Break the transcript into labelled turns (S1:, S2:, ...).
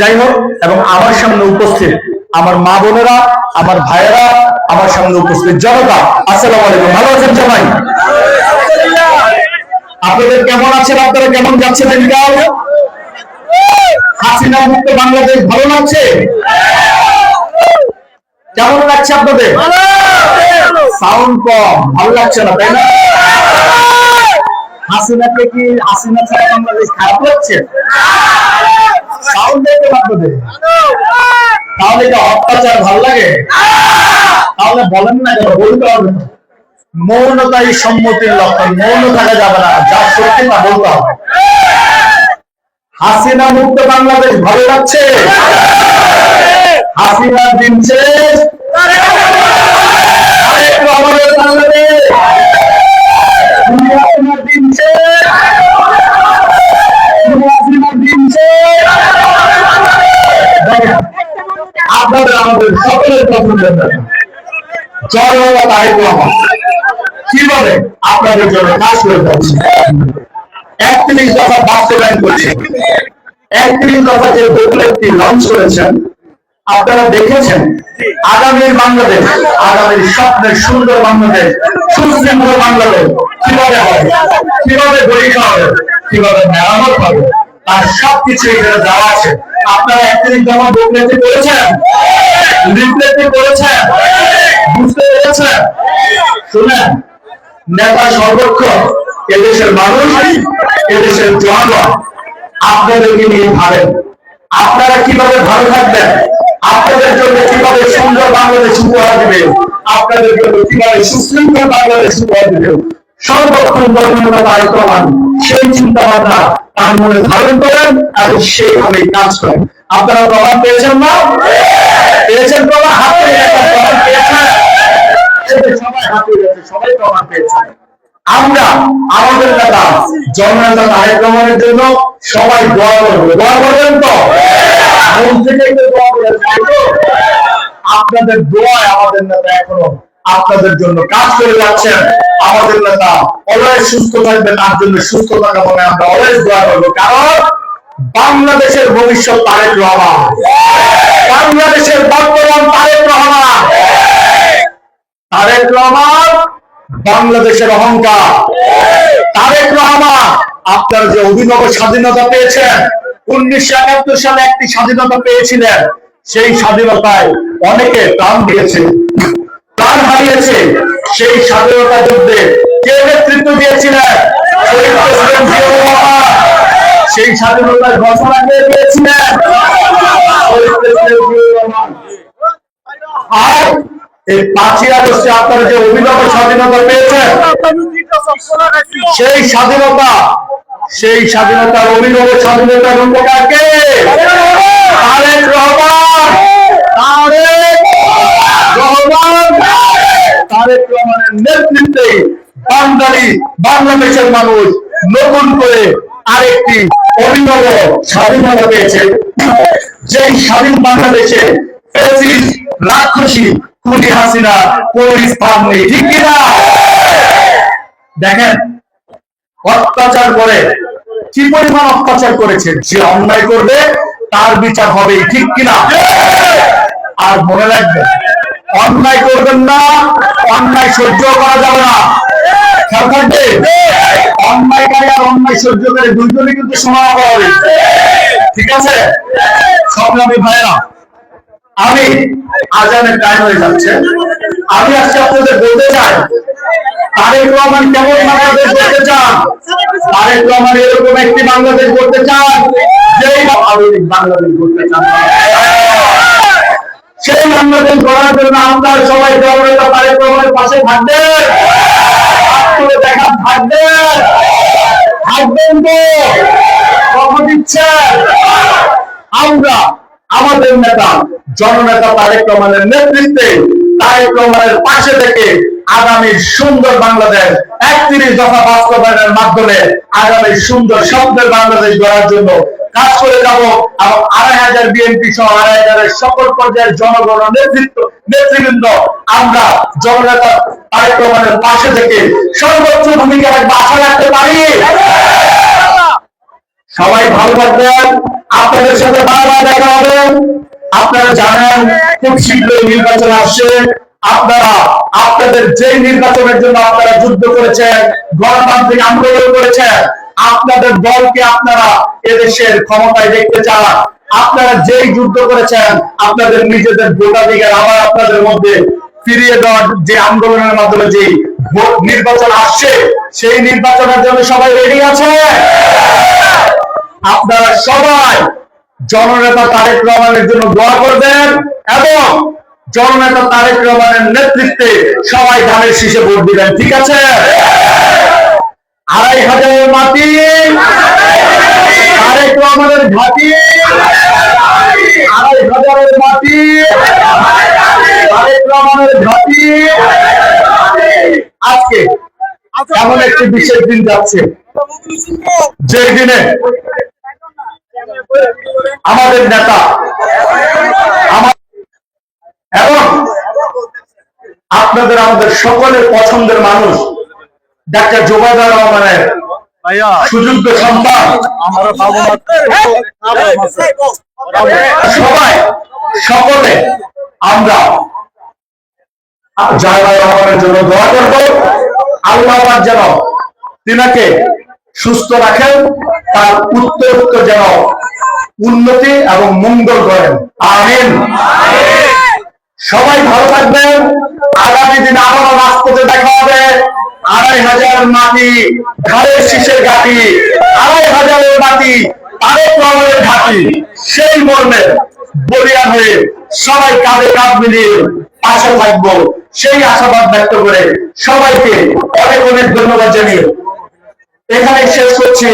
S1: যাই হোক, এবং আমার সামনে উপস্থিত আমার মা বোনেরা, আমার ভাইয়েরা, আমার সামনে উপস্থিত জনতা, আসসালামু আলাইকুম। ভালো আছেন সবাই? আপনাদের কেমন আছেন? আপনারা কেমন যাচ্ছে দিনকাল? হাসিনা মুক্ত বাংলাদেশ ভালো লাগছে? কেমন লাগছে আপনাদের? সাউন্ড কম, ভালো লাগছে না, তাই না? হাসিনাকে কি হাসিনা ছাড়া বাংলাদেশ খারাপ লাগছে? তাহলে কি অত্যাচার ভালো লাগে? তাহলে বলেন না কেন বলতে হবে। মৌনতাই সম্মতির লক্ষণ। মৌন থাকা যাবে না। যা সত্যি তা বলতে হবে। হাসিনা মুক্ত বাংলাদেশ ভালো লাগছে? হাসিনার দিন শেষ। বাংলাদেশ! আপনারা দেখেছেন? আগামীর বাংলাদেশ, আগামীর স্বপ্নের সুন্দর বাংলাদেশ, সুশৃঙ্খল বাংলাদেশ কীভাবে হবে? কীভাবে গড়ে হবে? কীভাবে মেরামত হবে? তার সবকিছু এখানে দেওয়া আছে। আপনারা একত্রিশ দফা বইগুলোতে করেছেন? বুঝতে শুনেন, নেতা সর্বক্ষণ এদেশের মানুষ, এদেশের জনগণ নিয়ে ভাবেন? আপনারা কীভাবে ভালো থাকবেন? আপনাদের জন্য কীভাবে সুন্দর বাংলাদেশ উপহার দিবে? আপনাদের জন্য কীভাবে সুশৃঙ্খল বাংলাদেশ উপহার দিবে? সর্বক্ষণ সেই চিন্তা তার মনে ধারণ করেন এবং সেইভাবে কাজ করেন। আপনারা প্রমাণ পেয়েছেন না? পেয়েছেন প্রমাণ আমরা, আমাদের জন্য সবাই দোয়া করব। দোয়া করবেন তো? আপনাদের দোয়ায় আমাদের নেতা এখনও আপনাদের জন্য কাজ করে যাচ্ছেন। আমাদের নেতা অলওয়েজ সুস্থ থাকবে তার জন্য সুস্থ থাকা আমরা অলওয়েজ দোয়া করব। কারণ বাংলাদেশের ভবিষ্যৎ তারেক রহমান। বাংলাদেশের বর্তমান তারেক রহমান। তারেক রহমান, বাংলাদেশের অহংকার। তারেক রহমান, আপনার যে অভিনব স্বাধীনতা পেয়েছেন, উনিশশো একাত্তর সালে একটি স্বাধীনতা পেয়েছিলেন, সেই স্বাধীনতায় অনেকে প্রাণ দিয়েছে, প্রাণ হারিয়েছে। সেই স্বাধীনতা যুদ্ধে কে নেতৃত্ব দিয়েছিলেন? সেই স্বাধীনতার ঘোষণা কে দিয়েছিলেন? এই পাঁচই আগস্টে আপনারা যে অভিনব স্বাধীনতা পেয়েছেন, সেই স্বাধীনতা, সেই অভিনব স্বাধীনতার রূপকারকে তারেক রহমান। তারেক রহমান। তারেক রহমানের নেতৃত্বে বাঙালি, বাংলাদেশের মানুষ নতুন করে আরেকটি অভিনব স্বাধীনতা পেয়েছে। যেই স্বাধীন বাংলাদেশে রাক্ষসী হাসিনা স্থান ঠিক কিনা দেখেন, অত্যাচার করে কি পরিমাণ অত্যাচার করেছে? যে অন্যায় করবে, তার বিচার হবে, ঠিক কিনা আর মনে রাখবেন, অন্যায় করবেন না, অন্যায় সহ্য করা যাবে না। খেয়াল থাকবে? অন্যায়কারী সহ্য করে দুইজনে কিন্তু সমান হবে ঠিক আছে? সংগ্রামী ভাইরা আমি আজানের টাইম হয়ে যাচ্ছে। আমি আজকে আপনাদের বলতে চাই তারেক রহমান কেমন বাংলাদেশ করতে চান? তারেক রহমান এরকম একটি বাংলাদেশ করতে চান যেই আধুনিক বাংলাদেশ করতে চান। সেই বাংলাদেশ গড়ার জন্য আমরা সবাই জননেতা তারেক রহমানের পাশে থাকবেন। থাকবেন। থাকবেন আমরা আমাদের নেতা, জননেতা তারেক রহমানের নেতৃত্বে তারেক রহমানের পাশে থেকে আগামী সুন্দর বাংলাদেশ একত্রিশ দফা বাস্তবায়নের মাধ্যমে আগামী সুন্দর শব্দের বাংলাদেশ গড়ার জন্য কাজ করে যাব এবং আড়াই হাজার বিএনপি সহ আড়াই হাজারের সকল পর্যায়ের জনগণ নেতৃত্ব, নেতৃবৃন্দ, আমরা জননেতা তারেক রহমানের পাশে থেকে সর্বোচ্চ ভূমিকা আশা রাখতে পারি সবাই ভালো থাকবেন, আপনাদের সাথে বারবার দেখা হবে। রাখবেন খুব শীঘ্রই নির্বাচন আসছে আপনারা, আপনাদের যে নির্বাচনের জন্য আপনারা যুদ্ধ করেছেন, গণতান্ত্রিক আন্দোলন করেছেন আপনাদের দলকে আপনারা এদেশের ক্ষমতায় দেখতে চান। আপনারা যেই যুদ্ধ করেছেন, আপনাদের নিজেদের ভোটাধিকার আবার আপনাদের মধ্যে ফিরিয়ে দেওয়ার যে আন্দোলনের মাধ্যমে যে নির্বাচন আসছে, সেই নির্বাচনের জন্য সবাই রেডি আছে আপনারা সবাই জননেতা তারেক রহমানের জন্য দোয়া করবেন এবং জননেতা তারেক রহমানের নেতৃত্বে সবাই ধানের শীষে ভোট দিবেন, ঠিক আছে? আড়াই হাজারের মাটি তারেক রহমানের ঘাটি। আড়াই হাজারের মাটি। তারেক রহমানের ঘাটি। আজকে এমন একটি বিশেষ দিন যাচ্ছে। যে দিনে আমাদের নেতা এবং আপনাদের আমাদের সকলের পছন্দের মানুষ ডাক্তার জোবাদার রহমানের
S2: ভাইয়া
S1: সুযোগ্য সন্তান। সবাই সকলে আমরা জায়গা রহমানের জন্য দোয়া করব। আল্লাহ যেন তিনাকে সুস্থ রাখেন তার উত্তর উত্তর যেন উন্নতি এবং মঙ্গল করেন। আমিন। সবাই ভালো থাকবেন। আগামী দিনে আবারও রাজপথে দেখা হবে। আড়াই হাজার মাটি ঘাড়ের শীষের ঘাটি, আড়াই হাজারের মাটি তারেক ঘাটি। সেই মর্মে বলিয়া হয়ে সবাই কাঁধে কাঁধ মিলিয়ে পাশে থাকব। সেই আশাবাদ ব্যক্ত করে সবাইকে অনেক অনেক ধন্যবাদ জানিয়ে এখানে শেষ করছি।